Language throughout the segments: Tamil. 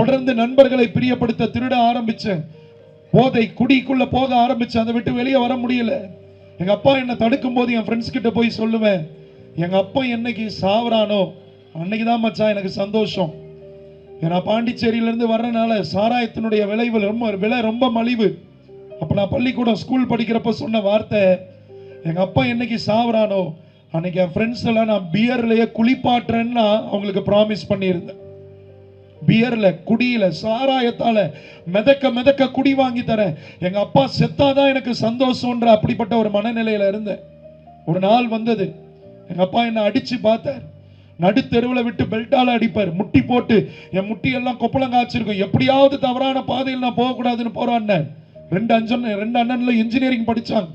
தொடர்ந்து நண்பர்களை பிரியப்படுத்த திருட ஆரம்பிச்சேன். போதை குடிக்குள்ள போக ஆரம்பிச்சேன் அதை விட்டு வெளியே வர முடியல. எங்க அப்பா என்ன தடுக்கும் போது என் ஃப்ரெண்ட்ஸ் கிட்ட போய் சொல்லுவேன் எங்க அப்பா என்னைக்கு சாவறானோ அன்னைக்கு தான் மச்சான் எனக்கு சந்தோஷம். ஏன்னா பாண்டிச்சேரியில இருந்து வர்றனால சாராயத்தினுடைய விளைவு ரொம்ப விலை ரொம்ப மலிவு. அப்ப நான் பள்ளிக்கூடம் ஸ்கூல் படிக்கிறப்ப சொன்ன வார்த்தை எங்க அப்பா என்னைக்கு சாவறானோ அன்னைக்கு என் ஃப்ரெண்ட்ஸ் எல்லாம் நான் பியர்லயே குளிப்பாட்டுறேன்னு நான் அவங்களுக்கு ப்ராமிஸ் பண்ணியிருந்தேன். பியர்ல குடியில சாராயத்தால மிதக்க மிதக்க குடி வாங்கி தரேன். எங்க அப்பா செத்தாதான் எனக்கு சந்தோஷம்ன்ற அப்படிப்பட்ட ஒரு மனநிலையில இருந்தேன். ஒரு நாள் வந்தது. எங்க அப்பா என்ன அடிச்சு பார்த்தார். நடுத்தெருவில் விட்டு பெல்ட்டால் அடிப்பார். முட்டி போட்டு என் முட்டி எல்லாம் கொப்பளம் காய்ச்சிருக்கும். எப்படியாவது தவறான பாதையில் நான் போகக்கூடாதுன்னு போறான் ரெண்டு அஞ்சன் ரெண்டு அண்ணன்ல இன்ஜினியரிங் படித்தாங்க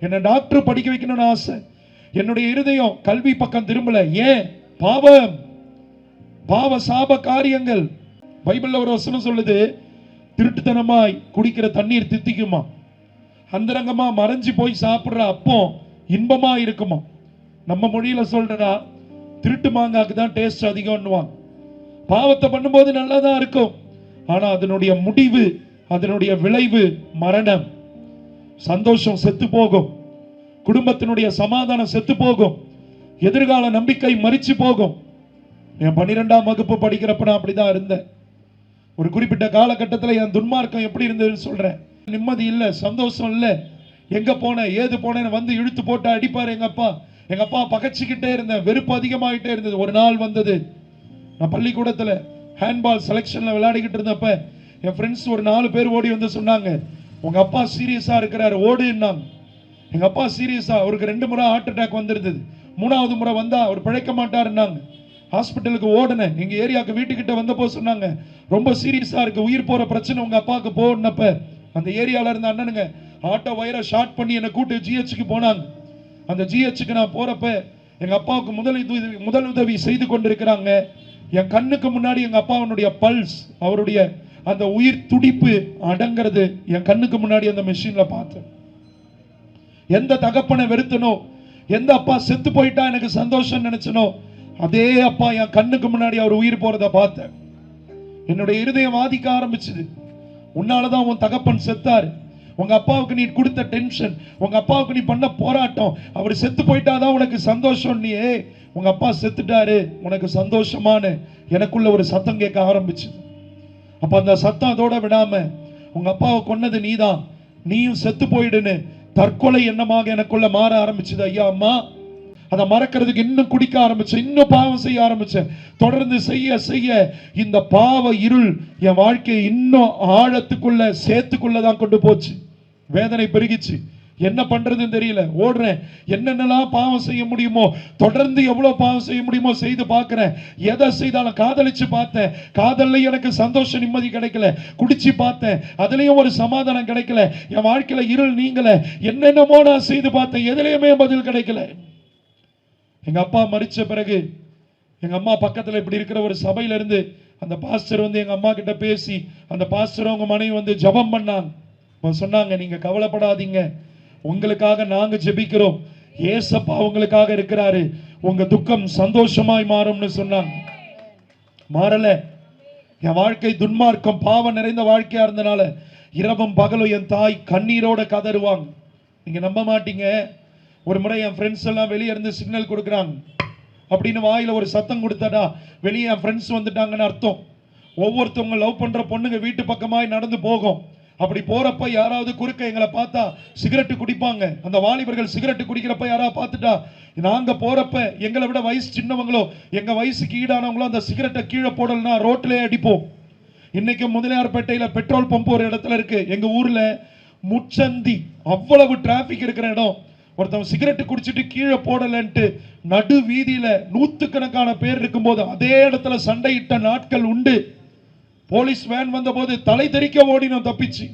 என்னை டாக்டர் படிக்க வைக்கணும்னு ஆசை. என்னுடைய இருதயம் கல்வி பக்கம் திரும்பல. ஏன்? பாவம். பாவ சாப காரியங்கள் பைபிள்ல ஒரு வசனம் சொல்லுது திருட்டுத்தனமாய் குடிக்கிற தண்ணீர் தித்திக்குமா? அந்தரங்கமா மறைஞ்சு போய் சாப்பிடுற அப்போ இன்பமா இருக்குமா? நம்ம மொழியில சொல்றா திருட்டு மாங்காக்கு தான் டேஸ்ட் அதிகம்னுவாங்க பாவத்தை பண்ணும்போது நல்லா தான் இருக்கும். ஆனா அதனுடைய முடிவு அதனுடைய விளைவு மரணம். சந்தோஷம் செத்து போகும். குடும்பத்தினுடைய சமாதானம் செத்து போகும். எதிர்கால நம்பிக்கை மறிச்சு போகும். என் பன்னிரெண்டாம் வகுப்பு படிக்கிறப்ப நான் அப்படிதான் இருந்தேன். ஒரு குறிப்பிட்ட காலகட்டத்தில் என் துன்மார்க்கம் எப்படி இருந்ததுன்னு சொல்றேன். நிம்மதி இல்லை சந்தோஷம் இல்லை. எங்க போனேன் ஏது போனேன்னு வந்து இழுத்து போட்டு அடிப்பார் எங்க அப்பா. எங்க அப்பா பகச்சிக்கிட்டே இருந்தேன் வெறுப்பு அதிகமாகிட்டே இருந்தது. ஒரு நாள் வந்தது. நான் பள்ளிக்கூடத்தில் ஹேண்ட்பால் செலெக்ஷன்ல விளையாடிக்கிட்டு இருந்தப்ப என் ஃப்ரெண்ட்ஸ் ஒரு நாலு பேர் ஓடி வந்து சொன்னாங்க. உங்க அப்பா சீரியஸா இருக்கிறாரு ஓடுன்னாங்க. எங்க அப்பா சீரியஸா அவருக்கு ரெண்டு முறை ஹார்ட் அட்டாக் வந்திருந்தது. மூணாவது முறை வந்தா அவர் பிழைக்க மாட்டாருன்னாங்க. ஹாஸ்பிட்டலுக்கு ஓடுனேன். எங்கள் ஏரியாவுக்கு வீட்டுக்கிட்ட வந்தப்போ சொன்னாங்க ரொம்ப சீரியஸாக இருக்குது உயிர் போகிற பிரச்சனை உங்கள் அப்பாவுக்கு போனப்ப அந்த ஏரியாவில் இருந்த அண்ணனுங்க ஆட்டோ வயரை ஷார்ட் பண்ணி என்னை கூட்டு ஜிஹெச்சுக்கு போனாங்க. அந்த ஜிஹெச்சுக்கு நான் போகிறப்ப எங்கள் அப்பாவுக்கு முதல் முதல் உதவி செய்து கொண்டிருக்கிறாங்க. என் கண்ணுக்கு முன்னாடி எங்கள் அப்பாவுடைய பல்ஸ் அவருடைய அந்த உயிர் துடிப்பு அடங்கிறது என் கண்ணுக்கு முன்னாடி அந்த மிஷினில் பார்த்தேன். எந்த தகப்பனை வெறுத்தனோ எந்த அப்பா செத்து போயிட்டா எனக்கு சந்தோஷம் நினைச்சனோ அதே அப்பா என் கண்ணுக்கு முன்னாடி அவர் உயிர் போறத பார்த்தேன் என்னுடைய இருதயம் வாதிக்க ஆரம்பிச்சது. உன்னாலதான் உன் தகப்பன் செத்தாரு. உங்க அப்பாவுக்கு நீ கொடுத்த டென்ஷன் உங்க அப்பாவுக்கு நீ பண்ண போராட்டம் அவர் செத்து போயிட்டாதான் உனக்கு சந்தோஷம் நீ. உங்க அப்பா செத்துட்டாரு உனக்கு சந்தோஷமான எனக்குள்ள ஒரு சத்தம் கேட்க ஆரம்பிச்சு அப்ப அந்த சத்தம் அதோட விடாம உங்க அப்பாவை கொன்னது நீதான். நீயும் செத்து போயிடுன்னு தற்கொலை எண்ணமாக எனக்குள்ள மாற ஆரம்பிச்சது. ஐயா அம்மா அதை மறக்கிறதுக்கு இன்னும் குடிக்க ஆரம்பிச்சேன் இன்னும் பாவம் செய்ய ஆரம்பிச்சேன். தொடர்ந்து செய்ய செய்ய இந்த பாவ இருள் என் வாழ்க்கையை இன்னும் ஆழத்துக்குள்ள சேர்த்துக்குள்ள தான் கொண்டு போச்சு. வேதனை பெருகிச்சு. என்ன பண்றதுன்னு தெரியல. ஓடுறேன். என்னென்னலாம் பாவம் செய்ய முடியுமோ தொடர்ந்து எவ்வளவு பாவம் செய்ய முடியுமோ செய்து பார்க்கிறேன். எதை செய்தாலும் காதலிச்சு பார்த்தேன். காதல்ல எனக்கு சந்தோஷ நிம்மதி கிடைக்கல. குடிச்சு பார்த்தேன். அதுலயும் ஒரு சமாதானம் கிடைக்கல. என் வாழ்க்கையில இருள் நீங்கல. என்னென்னமோ நான் செய்து பார்த்தேன். எதுலயுமே பதில் கிடைக்கல. எங்கள் அப்பா மறித்த பிறகு எங்கள் அம்மா பக்கத்தில் இப்படி இருக்கிற ஒரு சபையிலேருந்து அந்த பாஸ்டர் வந்து எங்கள் அம்மா கிட்ட பேசி அந்த பாஸ்டர் அவங்க மனைவி வந்து ஜெபம் பண்ணாங்க. சொன்னாங்க நீங்கள் கவலைப்படாதீங்க. உங்களுக்காக நாங்கள் ஜெபிக்கிறோம். ஏசப்பா உங்களுக்காக இருக்கிறாரு. உங்கள் துக்கம் சந்தோஷமாய் மாறும்னு சொன்னாங்க. மாறலை. என் வாழ்க்கை துன்மார்க்கம் பாவம் நிறைந்த வாழ்க்கையாக இருந்தனால இரவும் பகலும் என் தாய் கண்ணீரோட கதறுவாங்க. நீங்கள் நம்ப மாட்டீங்க. ஒரு முறை என் ஃப்ரெண்ட்ஸ் எல்லாம் வெளியே இருந்து சிக்னல் கொடுக்குறாங்க. அப்படின்னு வாயில் ஒரு சத்தம் கொடுத்தாடா. வெளியே என் ஃப்ரெண்ட்ஸ் வந்துட்டாங்கன்னு அர்த்தம். ஒவ்வொருத்தவங்க லவ் பண்ணுற பொண்ணுங்க வீட்டு பக்கமாய் நடந்து போகும். அப்படி போகிறப்ப யாராவது குறுக்க எங்களை பார்த்தா சிகரெட்டு குடிப்பாங்க. அந்த வாலிபர்கள் சிகரெட்டு குடிக்கிறப்ப யாராவது பார்த்துட்டா? நாங்கள் போகிறப்ப எங்களை விட வயசு சின்னவங்களோ எங்கள் வயசுக்கு ஈடானவங்களோ அந்த சிகரெட்டை கீழே போடலன்னா ரோட்டிலே அடிப்போம். இன்னைக்கு முதலியார்பேட்டையில் பெட்ரோல் பம்ப் ஒரு இடத்துல இருக்குது எங்கள் ஊரில் முச்சந்தி. அவ்வளவு டிராஃபிக் இருக்கிற இடம். ஒருத்தன் சிகரெட் குடிச்சிட்டு கீழே போடலன்ட்டு நடு வீதியில நூத்துக்கணக்கான பேர் இருக்கும்போது அதே இடத்துல சண்டையிட்ட நாட்கள் உண்டு. போலீஸ் வேன் வந்தபோது தலை தெறிக்க ஓடினோம் தப்பிச்சு.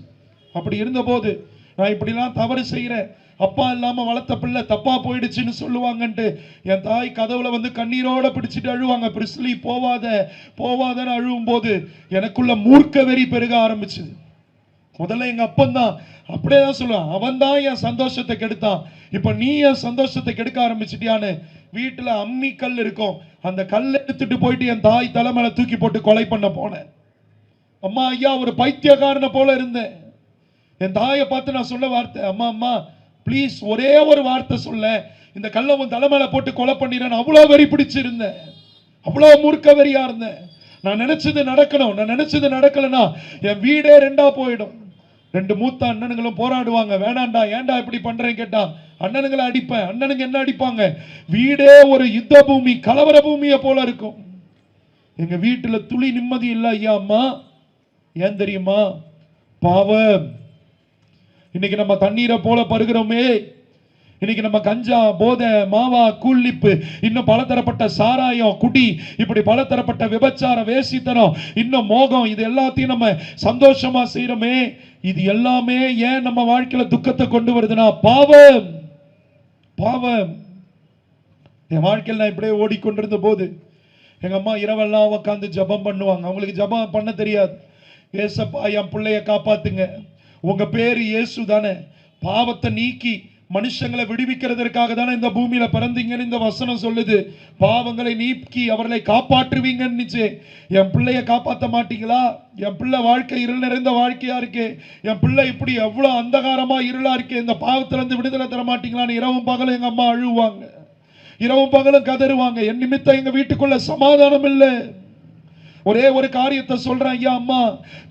அப்படி இருந்தபோது நான் இப்படிலாம் தவறு செய்கிறேன் அப்பா இல்லாமல் வளர்த்த பிள்ளை தப்பாக போயிடுச்சுன்னு சொல்லுவாங்கன்ட்டு என் தாய் கதவுல வந்து கண்ணீரோட பிடிச்சிட்டு அழுவாங்க. பிரிஸ்லி போவாத போவாதன்னு அழுவும் போது எனக்குள்ள மூர்க்க வெறி பெருக ஆரம்பிச்சுது. முதல்ல எங்க அப்பன் தான் அப்படியே தான் சொல்லுவேன். அவன் தான் என் சந்தோஷத்தை கெடுத்தான். இப்ப நீ என் சந்தோஷத்தை கெடுக்க ஆரம்பிச்சிட்டியான்னு வீட்டுல அம்மி கல் இருக்கும். அந்த கல்லை எடுத்துட்டு போயிட்டு என் தாய் தலைமையில தூக்கி போட்டு கொலை பண்ண போனேன். அம்மா ஐயா ஒரு பைத்தியக்காரனை போல இருந்தேன். என் தாயை பார்த்து நான் சொல்ல வார்த்தை அம்மா அம்மா ப்ளீஸ் ஒரே ஒரு வார்த்தை சொல்ல. இந்த கல்லை உன் தலைமையில போட்டு கொலை பண்ணிடுறேன் அவ்வளோ வெறி பிடிச்சிருந்தேன். அவ்வளோ முறுக்க வெறியா இருந்தேன். நான் நினைச்சது நடக்கணும். நான் நினைச்சது நடக்கலைன்னா என் வீடே ரெண்டா போயிடும். ரெண்டு மூத்த அண்ணனுங்களும் போராடுவாங்க. வேணாண்டா ஏன்டா இப்படி பண்றேன் கேட்டா அண்ணனுங்களை அடிப்பேன். அண்ணனுங்க என்ன அடிப்பாங்க? வீடே ஒரு யுத்த பூமி கலவர பூமியை போல இருக்கும். எங்க வீட்டுல துளி நிம்மதி இல்லை ஐயா அம்மா. ஏன் தெரியுமா? பாவம். இன்னைக்கு நம்ம தண்ணீரை போல பருகிறோமே. இன்னைக்கு நம்ம கஞ்சா போதை மாவா கூல்லிப்பு இன்னும் பலதரப்பட்ட சாராயம் குடி இப்படி பலதரப்பட்ட விபச்சார வேசித்தனம் இன்னும் மோகம் இது எல்லாத்தையும் நம்ம சந்தோஷமா செய்யறோமே இது எல்லாமே ஏன் நம்ம வாழ்க்கையில துக்கத்தை கொண்டு வருதுன்னா பாவம். பாவம். என் வாழ்க்கையில் நான் இப்படியே ஓடிக்கொண்டிருந்த போது எங்க அம்மா இரவெல்லாம் உட்காந்து ஜெபம் பண்ணுவாங்க. அவங்களுக்கு ஜெபம் பண்ண தெரியாது. ஏசப்பா என் பிள்ளைய காப்பாத்துங்க. உங்க பேரு இயேசு தானே. பாவத்தை நீக்கி மனுஷங்களை விடுவிக்கிறதற்காக தானே இந்த பூமியில பிறந்தீங்கன்னு இந்த வசனம் சொல்லுது. பாவங்களை நீக்கி அவர்களை காப்பாற்றுவீங்கன்னு என் பிள்ளைய காப்பாத்த மாட்டீங்களா? என் பிள்ளை வாழ்க்கை இருள் நிறைந்த வாழ்க்கையா இருக்கு? என் பிள்ளை இப்படி எவ்வளவு அந்தகாரமா இருளா இருக்கு? இந்த பாவத்துல இருந்து விடுதலை தர மாட்டீங்களான்னு இரவும் பகலும் எங்க அம்மா அழுவாங்க. இரவும் பகலும் கதறுவாங்க. என் நிமித்தம் எங்க வீட்டுக்குள்ள சமாதானம் இல்லை. ஒரே ஒரு காரியத்தை சொல்றேன் ஐயா அம்மா.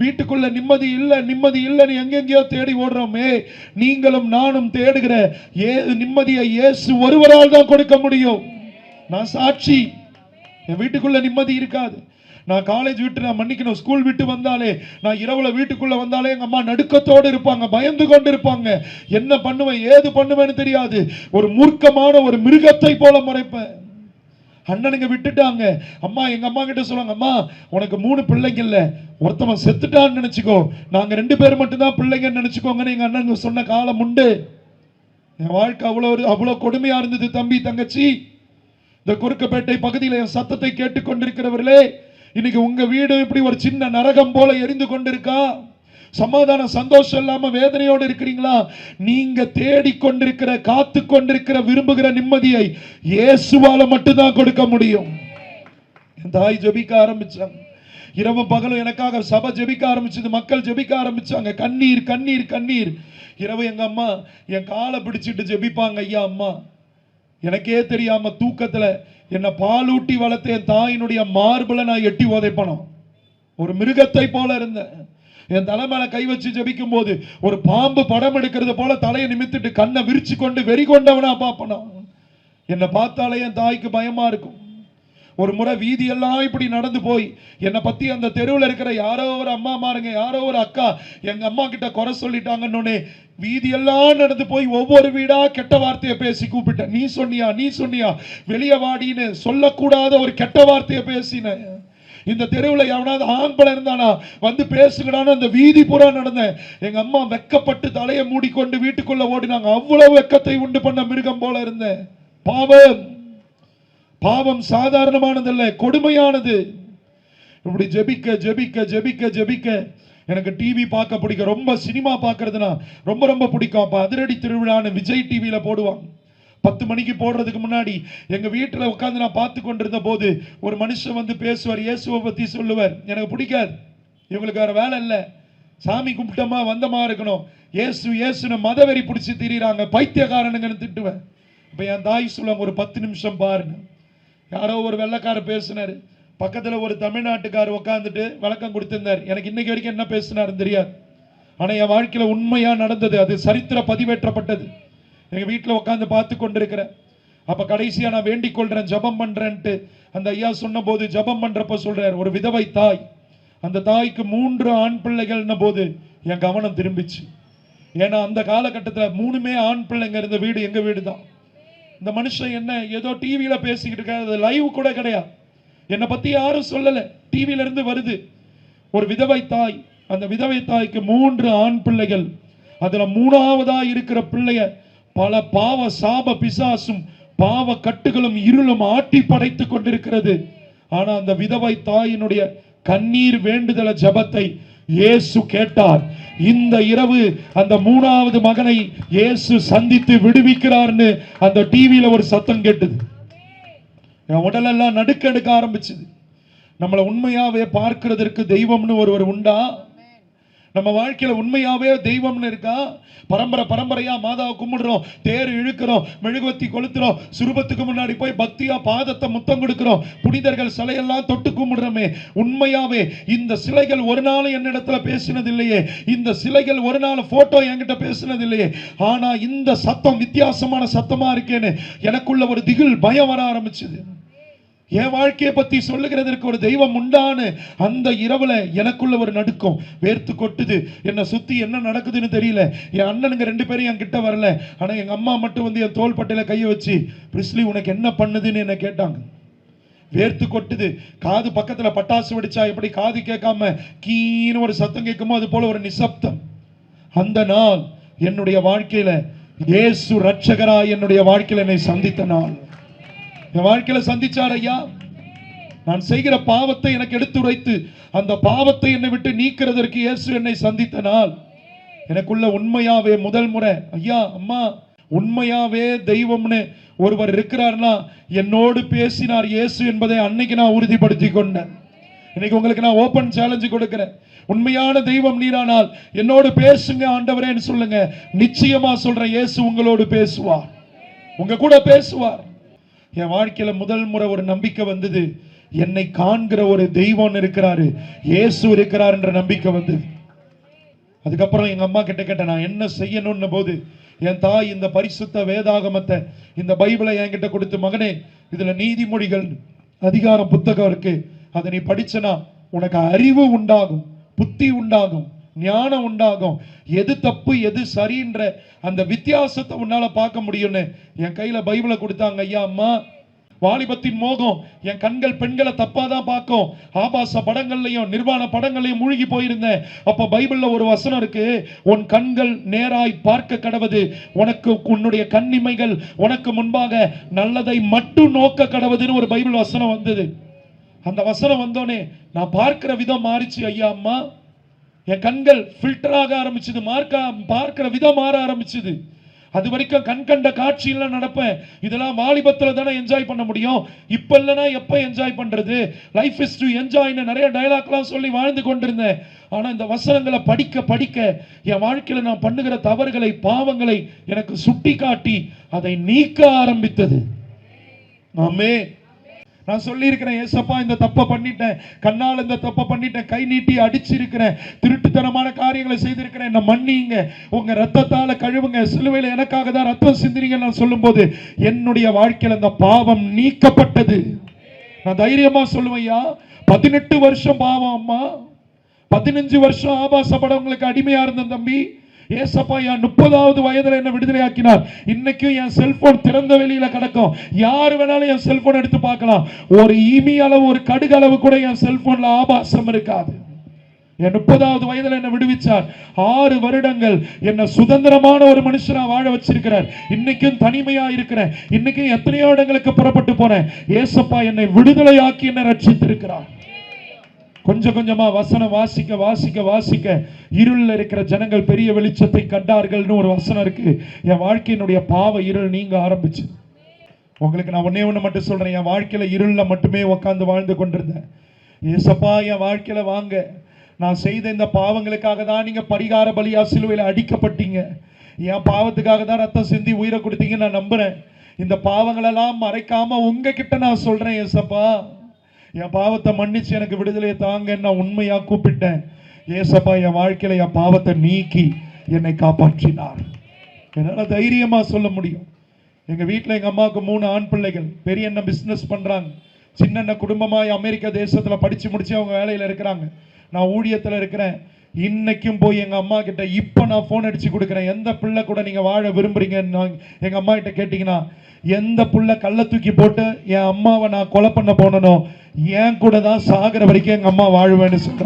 வீட்டுக்குள்ள நிம்மதி இல்லை நிம்மதி இல்லைன்னு எங்கெங்கேயோ தேடி ஓடுறோமே. நீங்களும் நானும் தேடுகிற ஏ நிம்மதியை இயேசு ஒருவரால் தான் கொடுக்க முடியும். நான் சாட்சி. என் வீட்டுக்குள்ள நிம்மதி இருக்காது. நான் காலேஜ் விட்டு நான் மன்னிக்கணும் ஸ்கூல் விட்டு வந்தாலே நான் இரவுல வீட்டுக்குள்ள வந்தாலே எங்க அம்மா நடுக்கத்தோடு இருப்பாங்க பயந்து கொண்டு இருப்பாங்க என்ன பண்ணுவேன் ஏது பண்ணுவேன்னு தெரியாது. ஒரு மூர்க்கமான ஒரு மிருகத்தை போல முறைப்பேன். அண்ணனுங்க விட்டுட்டாங்க. அம்மா எங்கள் அம்மா கிட்ட சொல்லுவாங்க அம்மா உனக்கு மூணு பிள்ளைங்க இல்லை. ஒருத்தவன் செத்துட்டான்னு நினச்சிக்கோ. நாங்கள் ரெண்டு பேர் மட்டும்தான் பிள்ளைங்கன்னு நினச்சிக்கோங்கன்னு எங்கள் அண்ணனுங்க சொன்ன காலம் உண்டு. என் வாழ்க்கை அவ்வளோ ஒரு அவ்வளோ கொடுமையாக இருந்தது தம்பி தங்கச்சி. இந்த குறுக்கப்பேட்டை பகுதியில் என் சத்தத்தை கேட்டுக்கொண்டிருக்கிறவர்களே இன்னைக்கு உங்கள் வீடு இப்படி ஒரு சின்ன நரகம் போல எரிந்து கொண்டிருக்கா? சமாதானம் சந்தோஷம் இல்லாம வேதனையோடு இருக்கிறீங்களா? நீங்க தேடிக்கொண்டிருக்கிற காத்து கொண்டிருக்கிற விரும்புகிற நிம்மதியை இயேசுவால மட்டும்தான் கொடுக்க முடியும். என் தாய் ஜெபிக்க ஆரம்பிச்சாங்க. இரவு பகலும் எனக்காக சபை ஜெபிக்க ஆரம்பிச்சது. மக்கள் ஜெபிக்க ஆரம்பிச்சாங்க. கண்ணீர் கண்ணீர் கண்ணீர். இரவு எங்க அம்மா என் காலை பிடிச்சிட்டு ஜெபிப்பாங்க. ஐயா அம்மா எனக்கே தெரியாம தூக்கத்துல என்னை பாலூட்டி வளர்த்த என் தாயினுடைய மார்பில் நான் எட்டி உதைப்பணும். ஒரு மிருகத்தை போல இருந்தேன். என் தலை மேல கை வச்சு ஜபிக்கும் போது ஒரு பாம்பு படம் எடுக்கிறது போல தலையை நிமித்திட்டு கண்ணை விரிச்சு கொண்டு வெறி கொண்டவனா பாப்பனா? என்னை பார்த்தாலே என் தாய்க்கு பயமா இருக்கும். ஒரு முறை வீதியெல்லாம் இப்படி நடந்து போய் என்னை பத்தி அந்த தெருவில் இருக்கிற யாரோ ஒரு அம்மா மாருங்க யாரோ ஒரு அக்கா எங்க அம்மா கிட்ட குறை சொல்லிட்டாங்கன்னு வீதியெல்லாம் நடந்து போய் ஒவ்வொரு வீடா கெட்ட வார்த்தையை பேசி கூப்பிட்டேன். நீ சொன்னியா நீ சொன்னியா? வெளியே வாடின்னு சொல்லக்கூடாத ஒரு கெட்ட வார்த்தையை பேசினேன். இந்த தெருவில் எவனாவது ஆம்பளை இருந்தானா? வந்து பேசுகிறான்னு அந்த வீதி புறா நடந்தேன் எங்க அம்மா வெக்கப்பட்டு தலையை மூடிக்கொண்டு வீட்டுக்குள்ள ஓடினாங்க. அவ்வளவு வெக்கத்தை உண்டு பண்ண மிருகம் போல இருந்தேன் பாவம். பாவம் சாதாரணமானதல்ல கொடுமையானது. இப்படி ஜெபிக்க ஜெபிக்க ஜெபிக்க ஜெபிக்க. எனக்கு டிவி பார்க்க பிடிக்கும். ரொம்ப சினிமா பார்க்கறதுனா ரொம்ப ரொம்ப பிடிக்கும். அப்போ அதிரடி திருவிழான்னு விஜய் டிவியில் போடுவாங்க. பத்து மணிக்கு போடுறதுக்கு முன்னாடி எங்கள் வீட்டில் உட்காந்து நான் பார்த்து கொண்டிருந்த போது ஒரு மனுஷன் வந்து பேசுவார் இயேசுவை பற்றி சொல்லுவார். எனக்கு பிடிக்காது. இவங்களுக்கு வேறு வேலை இல்லை. சாமி கும்பிட்டோமா வந்தமா இருக்கணும். இயேசு இயேசுன்னு மதவெறி பிடிச்சி திரியிறாங்க. பைத்தியக்காரனுங்கன்னு திட்டுவேன். இப்போ என் தாய் சொல்லுவாங்க ஒரு பத்து நிமிஷம் பாருங்க யாரோ ஒரு வெள்ளைக்காரர் பேசினாரு. பக்கத்தில் ஒரு தமிழ்நாட்டுக்கார் உட்காந்துட்டு விளக்கம் கொடுத்திருந்தார். எனக்கு இன்னைக்கு வரைக்கும் என்ன பேசினாருன்னு தெரியாது. ஆனால் என் வாழ்க்கையில் உண்மையாக நடந்தது அது சரித்திர பதிவேற்றப்பட்டது. எங்கள் வீட்டில் உட்காந்து பார்த்து கொண்டிருக்கிறேன். அப்போ கடைசியாக நான் வேண்டிக் கொள்கிறேன் ஜெபம் பண்ணுறேன்ட்டு அந்த ஐயா சொன்னபோது ஜெபம் பண்ணுறப்ப சொல்கிறார் ஒரு விதவை தாய். அந்த தாய்க்கு மூன்று ஆண் பிள்ளைகள்ன போது என் கவனம் திரும்பிச்சு. ஏன்னா அந்த காலகட்டத்தில் மூணுமே ஆண் பிள்ளைங்க இருந்த வீடு எங்கள் வீடு தான் இந்த மனுஷன் என்ன ஏதோ டிவியில் பேசிக்கிட்டு இருக்காரு லைவ் கூட கிடையாது. என்னை பற்றி யாரும் சொல்லலை. டிவியில இருந்து வருது. ஒரு விதவை தாய். அந்த விதவை தாய்க்கு மூன்று ஆண் பிள்ளைகள். அதில் மூணாவதாக இருக்கிற பிள்ளைய பல பாவ சாப பிசாசும் பாவ கட்டுகளும் இருளும் ஆட்டி படைத்து கொண்டிருக்கிறது. ஆனா அந்த விதவை தாயினுடைய கண்ணீர் வேண்டுதல ஜெபத்தை இயேசு கேட்டார். இந்த இரவு அந்த மூணாவது மகனை இயேசு சந்தித்து விடுவிக்கிறார்னு அந்த டிவியில ஒரு சத்தம் கேட்டது. என் உடலெல்லாம் நடுக்க எடுக்க ஆரம்பிச்சது. நம்மளை உண்மையாவே பார்க்கிறதற்கு தெய்வம்னு ஒருவர் உண்டா? நம்ம வாழ்க்கையில உண்மையாவே தெய்வம்னு இருக்கா? பரம்பரை பரம்பரையா மாதாவை கும்பிடுறோம் தேர் இழுக்கிறோம் மெழுகுவத்தி கொளுத்துறோம் சுரூபத்துக்கு முன்னாடி போய் பக்தியா பாதத்தை முத்தம் கொடுக்கிறோம் புனிதர்கள் சிலையெல்லாம் தொட்டு கும்பிடுறோமே. உண்மையாவே இந்த சிலைகள் ஒரு நாளும் என்னிடத்துல பேசினது இல்லையே இந்த சிலைகள் ஒரு நாள் போட்டோ என்கிட்ட பேசினது இல்லையே ஆனா இந்த சத்தம் வித்தியாசமான சத்தமா இருக்கேன்னு எனக்குள்ள ஒரு திகில் பயம் வர ஆரம்பிச்சது. என் வாழ்க்கையை பத்தி சொல்லுகிறதற்கு ஒரு தெய்வம் உண்டானு அந்த இரவுல எனக்குள்ள ஒரு நடுக்கம் வேர்த்து கொட்டுது. என்னை சுத்தி என்ன நடக்குதுன்னு தெரியல. என் அண்ணனுங்க ரெண்டு பேரும் என் கிட்ட வரல. ஆனா எங்க அம்மா மட்டும் வந்து என் தோள்பட்டையில் கையை வச்சு பிரிஸ்லி உனக்கு என்ன பண்ணுதுன்னு என்ன கேட்டாங்க. வேர்த்து கொட்டுது. காது பக்கத்துல பட்டாசு வெடிச்சா எப்படி காது கேட்காம கீன்னு ஒரு சத்தம் கேட்குமோ அது போல ஒரு நிசப்தம். அந்த நாள் என்னுடைய வாழ்க்கையில இயேசு ரட்சகரா என்னுடைய வாழ்க்கையில என்னை சந்தித்த நாள். என் வாழ்க்கையில சந்திச்சார் ஐயா. நான் செய்கிற பாவத்தை எனக்கு எடுத்துரைத்து அந்த பாவத்தை என்னை விட்டு நீக்கிறதற்கு இயேசு என்னை சந்தித்த நாள். எனக்குள்ள உண்மையாவே முதல் முறை ஐயா அம்மா உண்மையாவே தெய்வம்னு ஒருவர் இருக்கிறார்னா என்னோடு பேசினார் இயேசு என்பதை அன்னைக்கு நான் உறுதிப்படுத்தி கொண்டேன். இன்னைக்கு உங்களுக்கு நான் ஓபன் சேலஞ்சு கொடுக்கிறேன். உண்மையான தெய்வம் நீரானால் என்னோடு பேசுங்க ஆண்டவரேன்னு சொல்லுங்க. நிச்சயமா சொல்றேன் இயேசு உங்களோடு பேசுவார். உங்க கூட பேசுவார். என் வாழ்க்கையில முதல் முறை ஒரு நம்பிக்கை வந்தது. என்னை காண்கிற ஒரு தெய்வம் இருக்கிறாரு. இயேசு இருக்கிறார் என்ற நம்பிக்கை வந்தது. அதுக்கப்புறம் எங்க அம்மா கிட்ட கேட்டேன் நான் என்ன செய்யணும்னு போது என் தாய் இந்த பரிசுத்த வேதாகமத்தை இந்த பைபிளை என்கிட்ட கொடுத்து மகனே இதுல நீதிமொழிகள் அதிகார புத்தகம் இருக்கு. அதை நீ படிச்சனா உனக்கு அறிவு உண்டாகும் புத்தி உண்டாகும். ஞானம் உண்டாகும். எது தப்பு எது சரின்ற அந்த வித்தியாசத்தை உன்னால பார்க்க முடியும்னு என் கையில பைபிளை கொடுத்தாங்க. ஐயா அம்மா வாலிபத்தின் மோகம் என் கண்கள் பெண்களை தப்பா தான் பார்க்கும். ஆபாச படங்கள்லையும் நிர்வாண படங்கள்லையும் மூழ்கி போயிருந்தேன். அப்ப பைபிள்ல ஒரு வசனம் இருக்கு. உன் கண்கள் நேராய் பார்க்க கடவுது உனக்கு உன்னுடைய கண்ணிமைகள் உனக்கு முன்பாக நல்லதை மட்டும் நோக்க கடவுதுன்னு ஒரு பைபிள் வசனம் வந்தது. அந்த வசனம் வந்தோடனே நான் பார்க்கிற விதம் மாறிச்சு. ஐயா அம்மா என் கண்கள் ஃபில்டர் ஆக ஆரம்பிச்சது. மார்க்க பார்க்கிற விதம் மாற ஆரம்பிச்சது. அது வரைக்கும் கண் கண்ட காட்சியெல்லாம் நடப்பேன். இதெல்லாம் வாலிபத்தில் தானே என்ஜாய் பண்ண முடியும். இப்போ இல்லைன்னா எப்போ என்ஜாய் பண்ணுறது லைஃப் இஸ் டு என்ஜாய்னு நிறைய டைலாக்லாம் சொல்லி வாழ்ந்து கொண்டிருந்தேன். ஆனால் இந்த வசனங்களை படிக்க படிக்க என் வாழ்க்கையில் நான் பண்ணுகிற தவறுகளை பாவங்களை எனக்கு சுட்டி காட்டி அதை நீக்க ஆரம்பித்தது. ஆமே நான் சொல்லியிருக்கிறேன் ஏசப்பா இந்த தப்பை பண்ணிட்டேன். கண்ணால் இந்த தப்பை பண்ணிட்டேன். கை நீட்டி அடிச்சிருக்கிறேன். திருட்டுத்தனமான காரியங்களை செய்திருக்கிறேன். என்னை மன்னிங்க. உங்க ரத்தத்தால் கழுவுங்க. சிலுவையில் எனக்காக தான் ரத்தம் சிந்திரிங்க நான் சொல்லும்போது என்னுடைய வாழ்க்கையில் அந்த பாவம் நீக்கப்பட்டது. நான் தைரியமா சொல்லுவையா பதினெட்டு வருஷம் பாவம் அம்மா. பதினஞ்சு வருஷம் ஆபாசப்படவங்களுக்கு அடிமையாக அடிமையா இருந்த தம்பி. ஏசப்பா என் முப்பதாவது வயதுல என்ன விடுதலை ஆக்கினார் இன்னைக்கும் என் செல்போன் திறந்த வெளியில கிடக்கும். யார் வேணாலும் என் செல்போன் எடுத்து பார்க்கலாம். ஒரு இமி அளவு ஒரு கடுகு அளவு கூட என் செல்போன்ல ஆபாசம் இருக்காது. என் முப்பதாவது வயதுல என்ன விடுவிச்சார். ஆறு வருடங்கள் என்னை சுதந்திரமான ஒரு மனுஷனாக வாழ வச்சிருக்கிறார். இன்னைக்கும் தனிமையா இருக்கிறேன். இன்னைக்கும் எத்தனையோ இடங்களுக்கு புறப்பட்டு போறேன். ஏசப்பா என்னை விடுதலையாக்கி என்னை ரட்சித்திருக்கிறார். கொஞ்சம் கொஞ்சமா வசனம் வாசிக்க வாசிக்க வாசிக்க இருளில் இருக்கிற ஜனங்கள் பெரிய வெளிச்சத்தை கண்டார்கள்னு ஒரு வசனம் இருக்கு. என் வாழ்க்கையினுடைய பாவ இருள் நீங்க ஆரம்பிச்சு. உங்களுக்கு நான் ஒண்ணே ஒன்று மட்டும் சொல்கிறேன் என் வாழ்க்கையில் இருளில் மட்டுமே உட்காந்து வாழ்ந்து கொண்டிருந்தேன். ஏசப்பா என் வாழ்க்கையில் வாங்க. நான் செய்த இந்த பாவங்களுக்காக தான் நீங்கள் பரிகார பலியா சிலுவையில் அடிக்கப்பட்டீங்க. என் பாவத்துக்காக தான் ரத்தம் சிந்தி உயிரை கொடுத்தீங்கன்னு நான் நம்புகிறேன் இந்த பாவங்களெல்லாம் மறைக்காமல் உங்ககிட்ட நான் சொல்கிறேன் ஏசப்பா. என் பாவத்தை மன்னிச்சு எனக்கு விடுதலையை தாங்க நான் உண்மையா கூப்பிட்டேன். ஏசப்பா என் வாழ்க்கையில என் பாவத்தை நீக்கி என்னை காப்பாற்றினார். என்னால தைரியமா சொல்ல முடியும். எங்க வீட்டில் எங்க அம்மாவுக்கு மூணு ஆண் பிள்ளைகள். பெரிய அண்ணன் பிசினஸ் பண்றாங்க. சின்ன குடும்பமாக குடும்பமாய் அமெரிக்கா தேசத்துல படிச்சு முடிச்சு அவங்க வேலையில இருக்கிறாங்க. நான் ஊழியத்தில் இருக்கிறேன். இன்னைக்கும் போய் எங்கள் அம்மா கிட்ட இப்போ நான் ஃபோன் அடித்து கொடுக்குறேன். எந்த பிள்ளை கூட நீங்கள் வாழ விரும்புறீங்கன்னு நான் எங்கள் அம்மா கிட்ட கேட்டிங்கன்னா எந்த புள்ள கள்ள தூக்கி போட்டு என் அம்மாவை நான் கொலை பண்ண போனனோ என் கூட தான் சாகிற வரைக்கும் எங்கள் அம்மா வாழ்வேன்னு சொல்கிறேன்